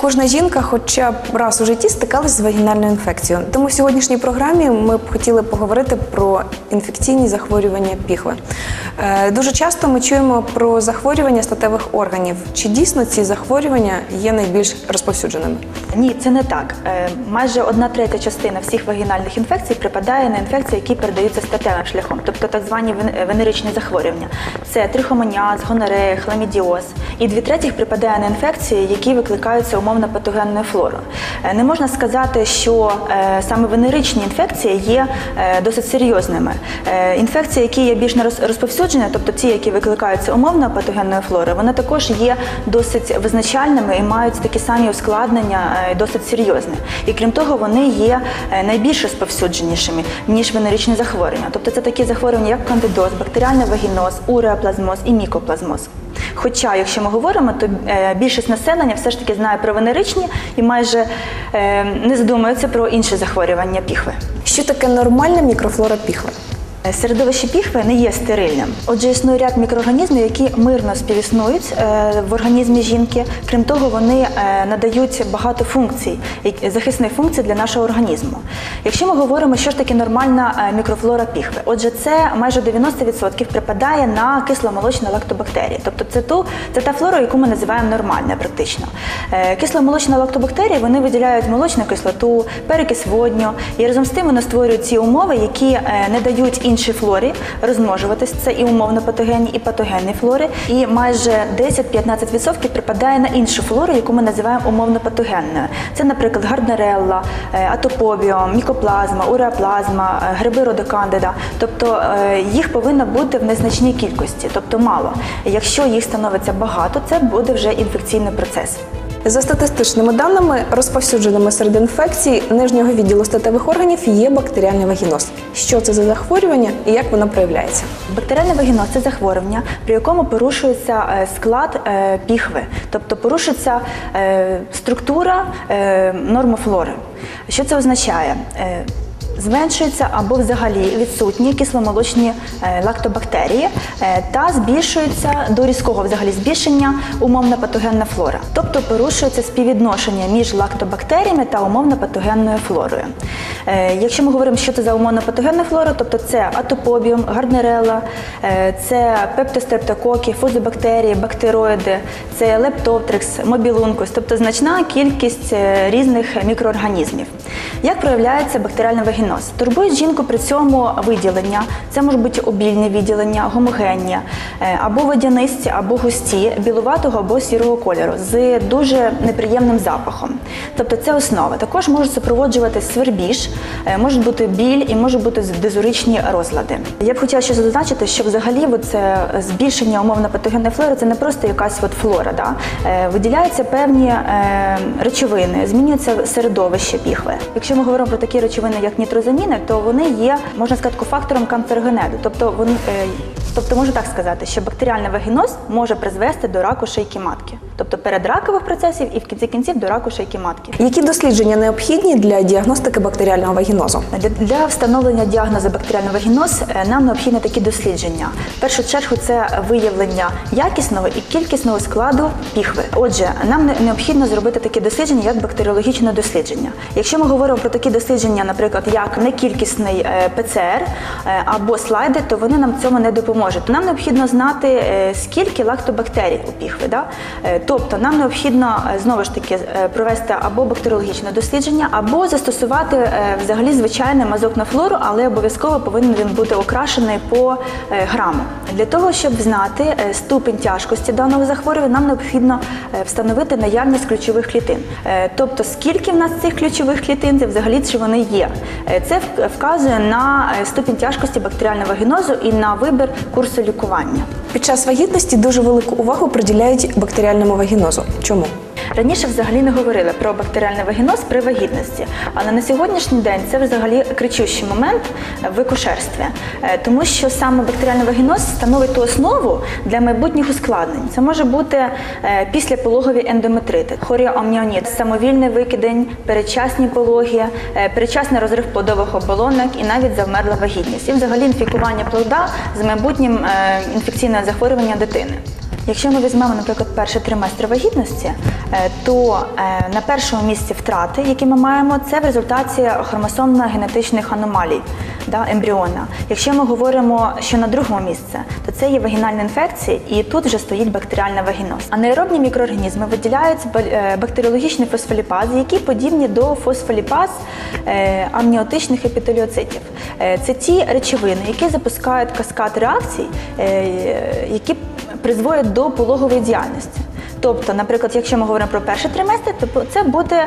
Кожна жінка, хоча б раз у житті, стикалась з вагінальною інфекцією. Тому в сьогоднішній програмі ми б хотіли поговорити про інфекційні захворювання піхви. Е, Дуже часто ми чуємо про захворювання статевих органів. Чи дійсно ці захворювання є найбільш розповсюдженими? Ні, це не так. Е, Майже одна третя частина всіх вагінальних інфекцій припадає на інфекції, які передаються статевим шляхом, тобто так звані венеричні захворювання. Це трихомоніаз, гонорея, хламідіоз. І дві третіх припадає на інфекції, які викликаються умовно патогенною флорою. Е, Не можна сказати, що е, саме венеричні інфекції є е, досить серйозними. Інфекції, які є більш роз- розповсюджені, тобто ті, які викликаються умовно патогенною флорою, вони також є досить визначальними і мають такі самі ускладнення, досить серйозні. І крім того, вони є найбільш розповсюдженішими ніж венеричні захворювання. Тобто це такі захворювання, як кандидоз, бактеріальний вагіноз, уреоплазмоз і мікоплазмоз. Хоча, якщо ми говоримо, то е, більшість населення все ж таки знає про венеричні і майже е, не задумується про інші захворювання піхви. Що таке нормальна мікрофлора піхви? Середовище піхви не є стерильним. Отже, існує ряд мікроорганізмів, які мирно співіснують е, в організмі жінки. Крім того, вони е, надають багато функцій, захисних функцій для нашого організму. Якщо ми говоримо, що ж таке нормальна е, мікрофлора піхви, отже, це майже 90% припадає на кисломолочні лактобактерії. Тобто це ту це та флора, яку ми називаємо нормальною практично. Кисломолочні лактобактерії вони виділяють молочну кислоту, перекис водню, і разом з тим вони створюють ці умови, які не дають іншій флорі розмножуватись. Це і умовно патогенні, і патогенні флори. І майже 10-15% припадає на іншу флору, яку ми називаємо умовно патогенною. Це, наприклад, гарднерелла, е, атопобіум, мікоплазма, уреоплазма, е, гриби родокандида. Тобто е, їх повинно бути в незначній кількості, тобто мало. Якщо їх становиться багато, це буде вже інфекційний процес. За статистичними даними, розповсюдженими серед інфекцій нижнього відділу статевих органів є бактеріальний вагіноз. Що це за захворювання і як воно проявляється? Бактеріальний вагіноз це захворювання, при якому порушується е, склад е, піхви, тобто порушується е, структура нормофлори. Що це означає? Зменшуються або взагалі відсутні кисломолочні е, лактобактерії е, та збільшується до різкого взагалі збільшення умовна патогенна флора, тобто порушується співвідношення між лактобактеріями та умовно патогенною флорою. Е, Якщо ми говоримо, що це за умовно патогенна флора, тобто це атопобіум, гарднерелла, е, це пептострептококи, фузобактерії, бактероїди, це лептоптрикс, мобілункус, тобто значна кількість е, різних мікроорганізмів. Як проявляється бактеріальний вагіноз? Турбує жінку при цьому виділення. Це може бути обільне виділення, гомогенні, або водянисті, або густі, білуватого або сірого кольору з дуже неприємним запахом. Тобто це основа. Також може супроводжувати свербіж, може бути біль і може бути дезуричні розлади. Я б хотіла ще зазначити, що взагалі це збільшення умовно патогенної флори це не просто якась от флора. Да? Е, Виділяються певні е, речовини, змінюється середовище піхви. Якщо ми говоримо про такі речовини, як нітрозаміни, то вони є, можна сказати, кофактором канцерогенеду. Тобто вони, е, тобто можна так сказати, що бактеріальний вагіноз може призвести до раку шийки матки, тобто передракових процесів і в кінці кінців до раку шийки матки. Які дослідження необхідні для діагностики бактеріального вагінозу? Для, для встановлення діагнозу бактеріальний вагіноз е, нам необхідні такі дослідження. В першу чергу це виявлення якісного і кількісного складу піхви. Отже, нам необхідно зробити такі дослідження, як бактеріологічне дослідження. Якщо ми говоримо про такі дослідження, наприклад, як некількісний е, ПЦР е, або слайди, то вони нам цьому не допоможуть. Нам необхідно знати, скільки лактобактерій у піхви. Да? Тобто нам необхідно е, знову ж таки е, провести або бактеріологічне дослідження, або застосувати е, взагалі звичайний мазок на флору, але обов'язково повинен він бути окрашений по граму. Для того, щоб знати е, ступень тяжкості даного захворювання, нам необхідно е, встановити наявність ключових клітин. Е, Тобто, скільки в нас цих ключових клітин, і взагалі чи вони є. Це вказує на ступінь тяжкості бактеріального вагінозу і на вибір курсу лікування. Під час вагітності дуже велику увагу приділяють бактеріальному вагінозу. Чому? Раніше взагалі не говорили про бактеріальний вагіноз при вагітності, але на сьогоднішній день це взагалі кричущий момент в акушерстві, Е, тому що саме бактеріальний вагіноз становить ту основу для майбутніх ускладнень. Це може бути е, післяпологові ендометрити, хоріоамніоніт, самовільний викидень, передчасні пологи, е, передчасний розрив плодових оболонок і навіть завмерла вагітність, і взагалі інфікування плода з майбутнім інфекційним захворюванням дитини. Якщо ми візьмемо, наприклад, перший триместр вагітності, е, то е, на першому місці втрати, які ми маємо, це в результаті хромосомно-генетичних аномалій ембріона. Якщо ми говоримо, що на другому місці, то це є вагінальні інфекції, і тут вже стоїть бактеріальна вагіноз. Анаеробні мікроорганізми виділяють е, бактеріологічні фосфоліпази, які подібні до фосфоліпаз амніотичних епітеліоцитів. Це ті речовини, які запускають каскад реакцій, які призводять до пологової діяльності. Тобто, наприклад, якщо ми говоримо про перший триместр, то це буде